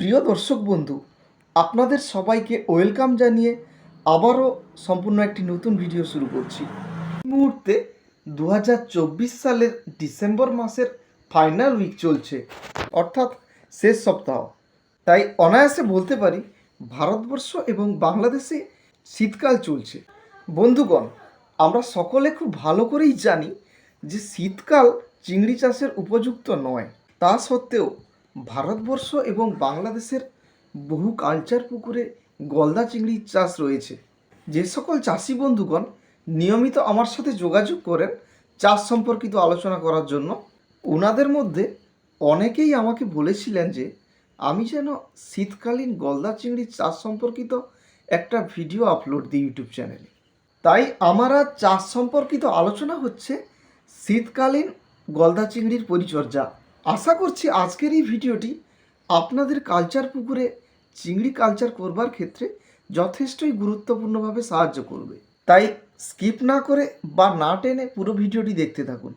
প্রিয় দর্শক বন্ধু, আপনাদের সবাইকে ওয়েলকাম জানিয়ে আবারও সম্পূর্ণ একটি নতুন ভিডিও শুরু করছি। এই মুহূর্তে দু হাজার চব্বিশ সালের ডিসেম্বর মাসের ফাইনাল উইক চলছে, অর্থাৎ শেষ সপ্তাহ। তাই অনায়াসে বলতে পারি, ভারতবর্ষ এবং বাংলাদেশে শীতকাল চলছে। বন্ধুগণ, আমরা সকলে খুব ভালো করেই জানি যে শীতকাল চিংড়ি চাষের উপযুক্ত নয়। তা সত্ত্বেও ভারতবর্ষ এবং বাংলাদেশের বহু কালচার পুকুরে গলদা চিংড়ি চাষ রয়েছে। যে সকল চাষি বন্ধুগণ নিয়মিত আমার সাথে যোগাযোগ করেন চাষ সম্পর্কিত আলোচনা করার জন্য ওনাদের মধ্যে অনেকেই আমাকে বলেছিলেন যে, আমি যেন শীতকালীন গলদা চিংড়ি চাষ সম্পর্কিত একটা ভিডিও আপলোড দিই ইউটিউব চ্যানেলে তাই আমার আজ চাষ সম্পর্কিত আলোচনা হচ্ছে শীতকালীন গলদা চিংড়ির পরিচর্যা। আশা করছি আজকের এই ভিডিওটি আপনাদের কালচার পুকুরে চিংড়ি কালচার করবার ক্ষেত্রে যথেষ্টই গুরুত্বপূর্ণভাবে সাহায্য করবে। তাই স্কিপ না করে বা না টেনে পুরো ভিডিওটি দেখতে থাকুন।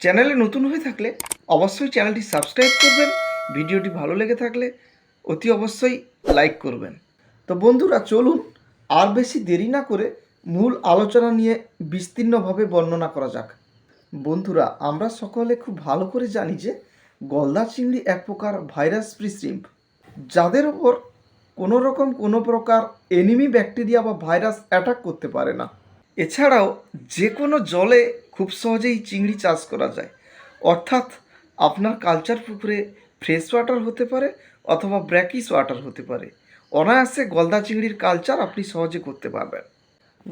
চ্যানেলে নতুন হয়ে থাকলে অবশ্যই চ্যানেলটি সাবস্ক্রাইব করবেন, ভিডিওটি ভালো লেগে থাকলে অতি অবশ্যই লাইক করবেন। তো বন্ধুরা, চলুন আর বেশি দেরি না করে মূল আলোচনা নিয়ে বিস্তীর্ণভাবে বর্ণনা করা যাক। বন্ধুরা, আমরা সকলে খুব ভালো করে জানি যে গলদা চিংড়ি এক প্রকার ভাইরাস ফ্রি শ্রিম্প যাদের ওপর কোনো রকম কোনো প্রকার এনিমি ব্যাকটেরিয়া বা ভাইরাস অ্যাটাক করতে পারে না। এছাড়াও যে কোনো জলে খুব সহজেই চিংড়ি চাষ করা যায়। অর্থাৎ আপনার কালচার পুকুরে ফ্রেশ ওয়াটার হতে পারে অথবা ব্র্যাকিস ওয়াটার হতে পারে। অনায়াসে গলদা চিংড়ির কালচার আপনি সহজে করতে পারবেন।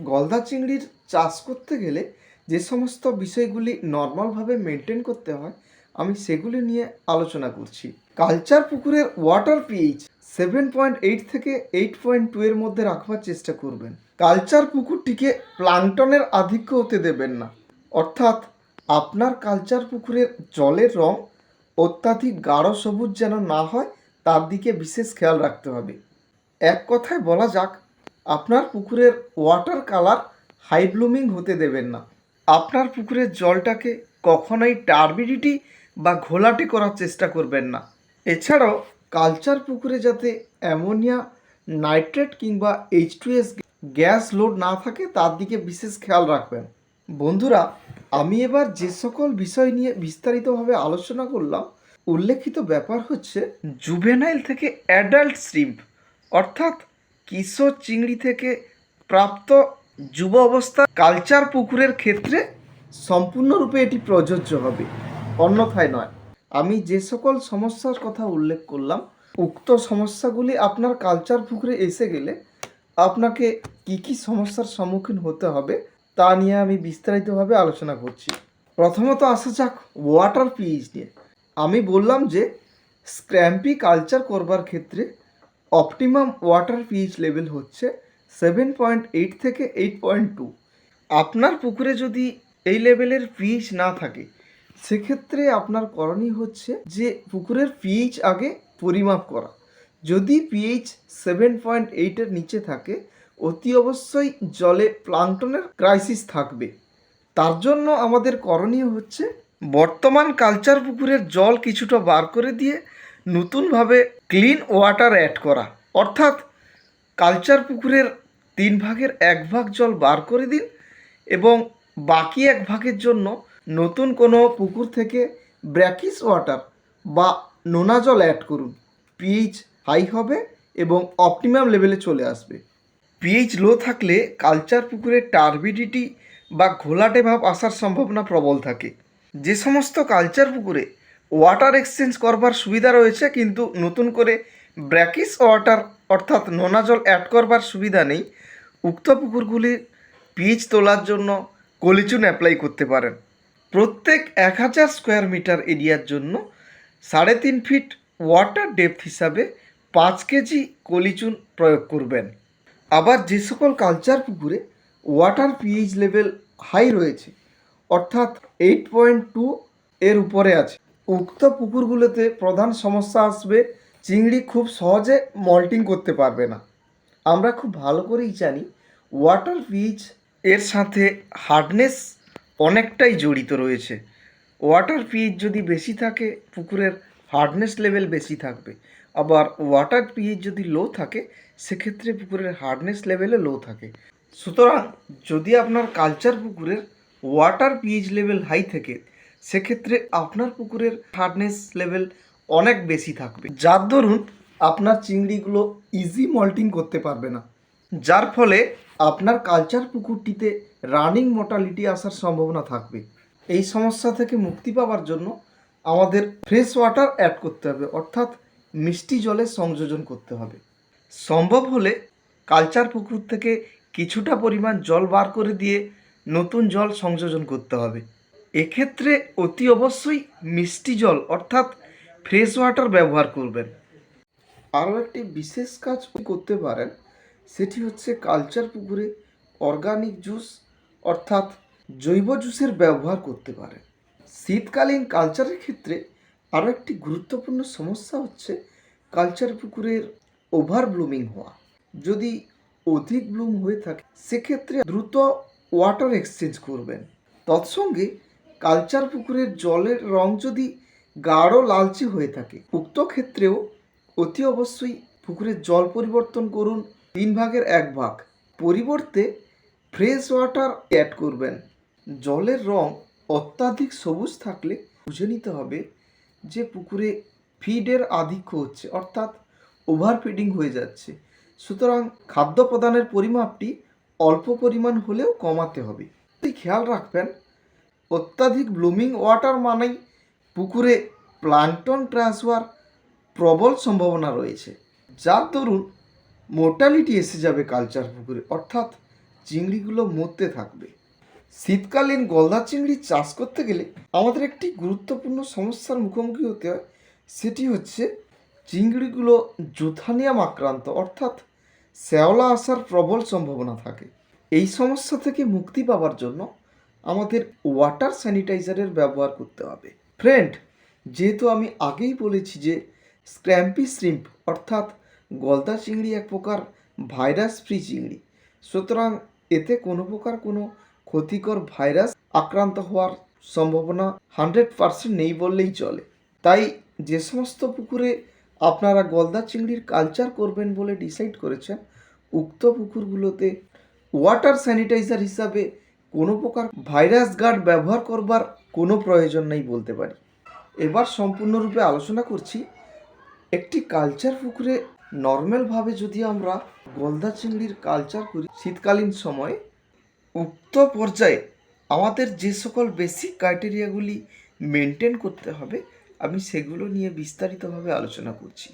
গলদা চিংড়ির চাষ করতে গেলে যে সমস্ত বিষয়গুলি নর্মালভাবে মেনটেন করতে হয় আমি সেগুলি নিয়ে আলোচনা করছি। কালচার পুকুরের water pH seven point eight থেকে এইট পয়েন্ট টু এর মধ্যে রাখবার চেষ্টা করবেন। কালচার পুকুরটিকে প্লাংটনের আধিক্য হতে দেবেন না। অর্থাৎ আপনার কালচার পুকুরের জলের রং অত্যাধিক গাঢ় সবুজ যেন না হয়, তার দিকে বিশেষ খেয়াল রাখতে হবে। এক কথায় বলা যাক, আপনার পুকুরের ওয়াটার কালার হাই ব্লুমিং হতে দেবেন না। আপনার পুকুরের জলটাকে কখনোই টার্বিডিটি বা ঘোলাটে করার চেষ্টা করবেন না। এছাড়াও কালচার পুকুরে যাতে অ্যামোনিয়া নাইট্রেট কিংবা এইচ গ্যাস লোড না থাকে, তার দিকে বিশেষ খেয়াল রাখবেন। বন্ধুরা, আমি এবার যে সকল বিষয় নিয়ে বিস্তারিতভাবে আলোচনা করলাম, উল্লেখিত ব্যাপার হচ্ছে জুভেনাইল থেকে অ্যাডাল্ট শ্রিম্প অর্থাৎ কিশোর চিংড়ি থেকে প্রাপ্ত যুব অবস্থা কালচার পুকুরের ক্ষেত্রে সম্পূর্ণরূপে এটি প্রযোজ্য হবে। অন্যথায় নয়। আমি যে সকল সমস্যার কথা উল্লেখ করলাম, উক্ত সমস্যাগুলি আপনার কালচার পুকুরে এসে গেলে আপনাকে কি কি সমস্যার সম্মুখীন হতে হবে তা নিয়ে আমি বিস্তারিতভাবে আলোচনা করছি। প্রথমত আসা যাক ওয়াটার পিএইচ নিয়ে। আমি বললাম যে স্ক্র্যাম্পি কালচার করবার ক্ষেত্রে অপটিমাম ওয়াটার পিএইচ লেভেল হচ্ছে সেভেন পয়েন্ট এইট থেকে এইট পয়েন্ট টু আপনার পুকুরে যদি এই লেভেলের পিএইচ না থাকে সেক্ষেত্রে আপনার করণীয় হচ্ছে যে পুকুরের পিএইচ আগে পরিমাপ করা। যদি পিএইচ সেভেন পয়েন্ট এইটের নিচে থাকে, অতি অবশ্যই জলে প্লান্টনের ক্রাইসিস থাকবে। তার জন্য আমাদের করণীয় হচ্ছে বর্তমান কালচার পুকুরের জল কিছুটা বার করে দিয়ে নতুনভাবে ক্লিন ওয়াটার অ্যাড করা। অর্থাৎ কালচার পুকুরের তিন ভাগের এক ভাগ জল বার করে দিন এবং বাকি এক ভাগের জন্য নতুন কোনো পুকুর থেকে ব্র্যাকিস ওয়াটার বা নোনা জল অ্যাড করুন। পিএইচ হাই হবে এবং অপটিমাম লেভেলে চলে আসবে। পিএইচ লো থাকলে কালচার পুকুরে টার্বিডিটি বা ঘোলাটে ভাব আসার সম্ভাবনা প্রবল থাকে। যে সমস্ত কালচার পুকুরে ওয়াটার এক্সচেঞ্জ করবার সুবিধা রয়েছে কিন্তু নতুন করে ব্র্যাকিস ওয়াটার অর্থাৎ নোনা জল অ্যাড করবার সুবিধা নেই, উক্ত পুকুরগুলির পিচ তোলার জন্য কলিচুন অ্যাপ্লাই করতে পারেন। প্রত্যেক এক হাজার স্কোয়ার মিটার এরিয়ার জন্য সাড়ে তিন ফিট ওয়াটার ডেপথ হিসাবে পাঁচ কেজি কলিচুন প্রয়োগ করবেন। আবার যে সকল কালচার পুকুরে ওয়াটার পিএইচ লেভেল হাই রয়েছে, অর্থাৎ এইট পয়েন্ট টু এর উপরে আছে। উক্ত পুকুরগুলোতে প্রধান সমস্যা আসবে, চিংড়ি খুব সহজে মল্টিং করতে পারবে না। আমরা খুব ভালো করেই জানি ওয়াটার পিচ এর সাথে হার্ডনেস অনেকটাই জড়িত রয়েছে। ওয়াটার পিএইচ যদি বেশি থাকে, পুকুরের হার্ডনেস লেভেল বেশি থাকবে। আবার ওয়াটার পিএইচ যদি লো থাকে, সেক্ষেত্রে পুকুরের হার্ডনেস লেভেলে লো থাকে। সুতরাং যদি আপনার কালচার পুকুরের ওয়াটার পিএইচ লেভেল হাই থাকে, সেক্ষেত্রে আপনার পুকুরের হার্ডনেস লেভেল অনেক বেশি থাকবে। যার দরুন আপনার চিংড়িগুলো ইজি মল্টিং করতে পারবে না। যার ফলে আপনার কালচার পুকুরটিতে রানিং মোটালিটি আসার সম্ভাবনা থাকবে। এই সমস্যা থেকে মুক্তি পাওয়ার জন্য আমাদের ফ্রেশ ওয়াটার অ্যাড করতে হবে, অর্থাৎ মিষ্টি জলের সংযোজন করতে হবে। সম্ভব হলে কালচার পুকুর থেকে কিছুটা পরিমাণ জল বার করে দিয়ে নতুন জল সংযোজন করতে হবে। এক্ষেত্রে অতি অবশ্যই মিষ্টি জল, অর্থাৎ ফ্রেশ ওয়াটার ব্যবহার করবেন। আরও একটি বিশেষ কাজ করতে পারেন সেটি হচ্ছে কালচার পুকুরে অর্গানিক জুস, অর্থাৎ জৈব জুসের ব্যবহার করতে পারেন শীতকালীন কালচারের ক্ষেত্রে আরও একটি গুরুত্বপূর্ণ সমস্যা হচ্ছে কালচার পুকুরের ওভার ব্লুমিং হওয়া। যদি অধিক ব্লুম হয়ে থাকে, সেক্ষেত্রে দ্রুত ওয়াটার এক্সচেঞ্জ করবেন। তৎসঙ্গে কালচার পুকুরের জলের রং যদি গাঢ় লালচে হয়ে থাকে, উক্ত ক্ষেত্রেও অতি অবশ্যই পুকুরের জল পরিবর্তন করুন তিন ভাগের এক ভাগ। পরিবর্তে ফ্রেশ ওয়াটার অ্যাড করবেন। জলের রং অত্যাধিক সবুজ থাকলে বুঝে নিতে হবে যে পুকুরে ফিডের আধিক্য হচ্ছে, অর্থাৎ ওভার ফিডিং হয়ে যাচ্ছে। সুতরাং খাদ্য প্রদানের পরিমাপটি অল্প পরিমাণ হলেও কমাতে হবে। খেয়াল রাখবেন, অত্যাধিক ব্লুমিং ওয়াটার মানেই পুকুরে প্লান্টন ক্রাশ হওয়ার প্রবল সম্ভাবনা রয়েছে। যার দরুন মোর্টালিটি এসে যাবে কালচার পুকুরে, অর্থাৎ চিংড়িগুলো মরতে থাকবে। শীতকালীন গলদা চিংড়ি চাষ করতে গেলে আমাদের একটি গুরুত্বপূর্ণ সমস্যার মুখোমুখি হতে হয়, সেটি হচ্ছে চিংড়িগুলো জুথানিয়াম আক্রান্ত, অর্থাৎ শ্যাওলা আসার প্রবল সম্ভাবনা থাকে। এই সমস্যা থেকে মুক্তি পাওয়ার জন্য আমাদের ওয়াটার স্যানিটাইজারের ব্যবহার করতে হবে। ফ্রেন্ড যেহেতু আমি আগেই বলেছি যে স্ক্র্যাম্পি শ্রিম্প অর্থাৎ গলদা চিংড়ি এক প্রকার ভাইরাস ফ্রি চিংড়ি। সুতরাং এতে কোনো প্রকার কোনো ক্ষতিকর ভাইরাস আক্রান্ত হওয়ার সম্ভাবনা হান্ড্রেড পারসেন্ট নেই বললেই চলে। তাই যে সমস্ত পুকুরে আপনারা গলদা চিংড়ির কালচার করবেন বলে ডিসাইড করেছেন, উক্ত পুকুরগুলোতে ওয়াটার স্যানিটাইজার হিসাবে কোনো প্রকার ভাইরাস গার্ড ব্যবহার করবার কোনো প্রয়োজন নেই বলতে পারি। এবার সম্পূর্ণরূপে আলোচনা করছি, একটি কালচার পুকুরে নর্মালভাবে যদি আমরা গলদা চিংড়ির কালচার করি, শীতকালীন সময়ে উক্ত পর্যায়ে আমাদের যে সকল বেসিক ক্রাইটেরিয়াগুলি মেনটেন করতে হবে, আমি সেগুলো নিয়ে বিস্তারিতভাবে আলোচনা করছি।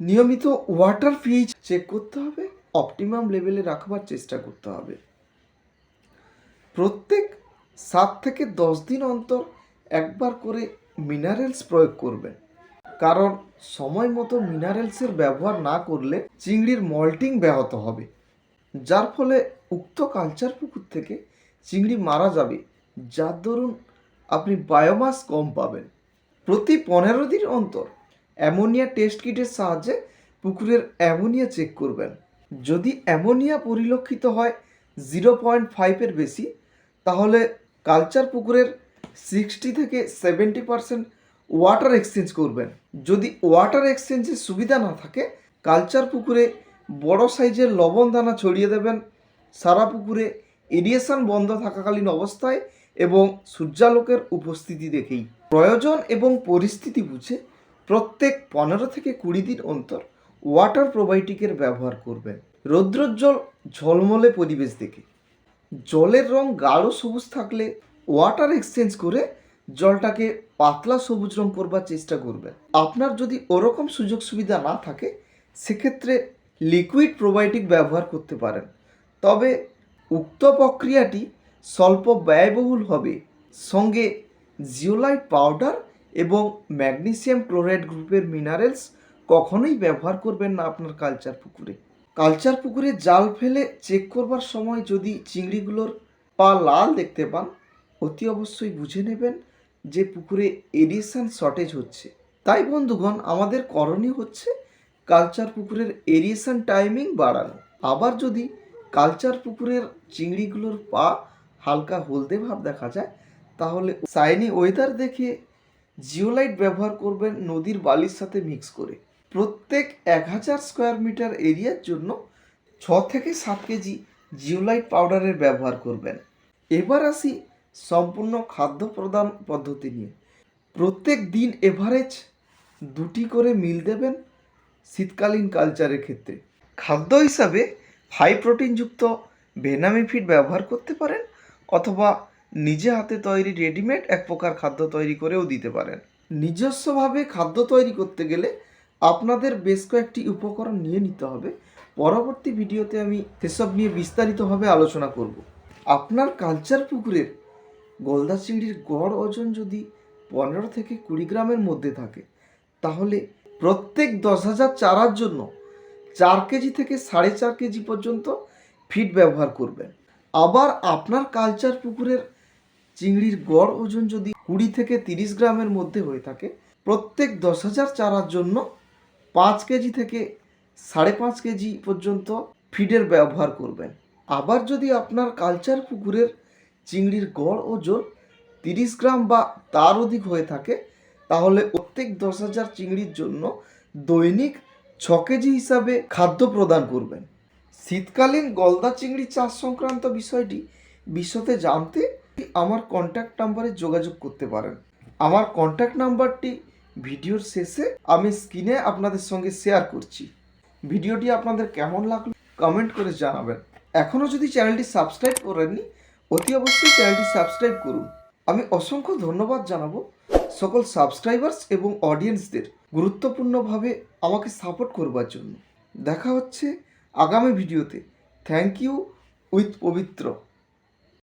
নিয়মিত ওয়াটার পিএইচ চেক করতে হবে অপটিমাম লেভেলে রাখবার চেষ্টা করতে হবে। প্রত্যেক সাত থেকে দশ দিন অন্তর একবার করে মিনারেলস প্রয়োগ করবেন। কারণ সময় মতো মিনারেলসের ব্যবহার না করলে চিংড়ির মল্টিং ব্যাহত হবে, যার ফলে উক্ত কালচার পুকুর থেকে চিংড়ি মারা যাবে, যার দরুন আপনি বায়োমাস কম পাবেন। প্রতি পনেরো দিন অন্তর অ্যামোনিয়া টেস্ট কিটের সাহায্যে পুকুরের অ্যামোনিয়া চেক করবেন। যদি অ্যামোনিয়া পরিলক্ষিত হয় জিরো পয়েন্ট ফাইভের বেশি, তাহলে কালচার পুকুরের সিক্সটি থেকে সেভেন্টি পারসেন্ট ওয়াটার এক্সচেঞ্জ করবেন। যদি ওয়াটার এক্সচেঞ্জের সুবিধা না থাকে কালচার পুকুরে বড় সাইজের লবণ দানা ছড়িয়ে দেবেন। সারা পুকুরে এরিয়েশন বন্ধ থাকাকালীন অবস্থায় এবং সূর্যালোকের উপস্থিতি দেখেই। প্রয়োজন এবং পরিস্থিতি বুঝে প্রত্যেক পনেরো থেকে কুড়ি দিন অন্তর ওয়াটার প্রোবায়োটিকের ব্যবহার করবেন। রৌদ্রোজ্জ্বল, ঝলমলে পরিবেশ দেখে। জলের রং গাঢ় সবুজ থাকলে ওয়াটার এক্সচেঞ্জ করে জলটাকে পাতলা সবুজ রং করবার চেষ্টা করবেন আপনার যদি ওরকম সুযোগ সুবিধা না থাকে, সেক্ষেত্রে লিকুইড প্রোবায়োটিক ব্যবহার করতে পারেন। তবে উক্ত প্রক্রিয়াটি স্বল্প ব্যয়বহুল হবে। সঙ্গে জিওলাইট পাউডার এবং ম্যাগনেসিয়াম ক্লোরাইড গ্রুপের মিনারেলস কখনোই ব্যবহার করবেন না আপনার কালচার পুকুরে। কালচার পুকুরে জাল ফেলে চেক করবার সময় যদি চিংড়িগুলোর পা লাল দেখতে পান, অতি অবশ্যই বুঝে নেবেন যে পুকুরে এরিয়েশান শর্টেজ হচ্ছে। তাই বন্ধুগণ, আমাদের করণীয় হচ্ছে কালচার পুকুরের এরিয়েশান টাইমিং বাড়ানো। আবার যদি কালচার পুকুরের চিংড়িগুলোর পা হালকা হলদে ভাব দেখা যায়, তাহলে সাইনি ওয়েদার দেখে জিওলাইট ব্যবহার করবেন নদীর বালির সাথে মিক্স করে। প্রত্যেক এক হাজার স্কোয়ার মিটার এরিয়ার জন্য ছ থেকে সাত কেজি জিওলাইট পাউডারের ব্যবহার করবেন। এবার আসি সম্পূর্ণ খাদ্য প্রদান পদ্ধতি নিয়ে। প্রত্যেক দিন এভারেজ দুটি করে মিল দেবেন শীতকালীন কালচারের ক্ষেত্রে। খাদ্য হিসাবে হাই প্রোটিনযুক্ত ভেনামি ফিড ব্যবহার করতে পারেন অথবা নিজে হাতে তৈরি রেডিমেড এক প্রকার খাদ্য তৈরি করেও দিতে পারেন। নিজস্বভাবে খাদ্য তৈরি করতে গেলে আপনাদের বেশ কয়েকটি উপকরণ নিয়ে নিতে হবে। পরবর্তী ভিডিওতে আমি সেসব নিয়ে বিস্তারিতভাবে আলোচনা করব। আপনার কালচার পুকুরের গলদা চিংড়ির গড় ওজন যদি পনেরো থেকে কুড়ি গ্রামের মধ্যে থাকে, তাহলে প্রত্যেক দশ হাজার চারার জন্য চার কেজি থেকে সাড়ে চার কেজি পর্যন্ত ফিড ব্যবহার করবেন। আবার আপনার কালচার পুকুরের চিংড়ির গড় ওজন যদি কুড়ি থেকে তিরিশ গ্রামের মধ্যে হয়ে থাকে, প্রত্যেক দশ হাজার চারার জন্য পাঁচ কেজি থেকে সাড়ে পাঁচ কেজি পর্যন্ত ফিডের ব্যবহার করবেন। আবার যদি আপনার কালচার পুকুরের চিংড়ির গড় ওজন তিরিশ গ্রাম বা তার অধিক হয়ে থাকে, তাহলে প্রত্যেক দশ হাজার চিংড়ির জন্য দৈনিক ছ কেজি হিসাবে খাদ্য প্রদান করবেন। শীতকালীন গলদা চিংড়ি চাষ সংক্রান্ত বিষয়টি বিশদে জানতে আমার কন্ট্যাক্ট নাম্বারে যোগাযোগ করতে পারেন। আমার কন্ট্যাক্ট নাম্বারটি ভিডিওর শেষে আমি স্ক্রিনে আপনাদের সঙ্গে শেয়ার করছি। ভিডিওটি আপনাদের কেমন লাগল? কমেন্ট করে জানাবেন। এখনও যদি চ্যানেলটি সাবস্ক্রাইব করেননি অতি অবশ্যই চ্যানেলটি সাবস্ক্রাইব করুন। আমি অসংখ্য ধন্যবাদ জানাব সকল সাবস্ক্রাইবার্স এবং অডিয়েন্সদের গুরুত্বপূর্ণভাবে আমাকে সাপোর্ট করবার জন্য। দেখা হচ্ছে আগামী ভিডিওতে। থ্যাংক ইউ উইথ পবিত্র।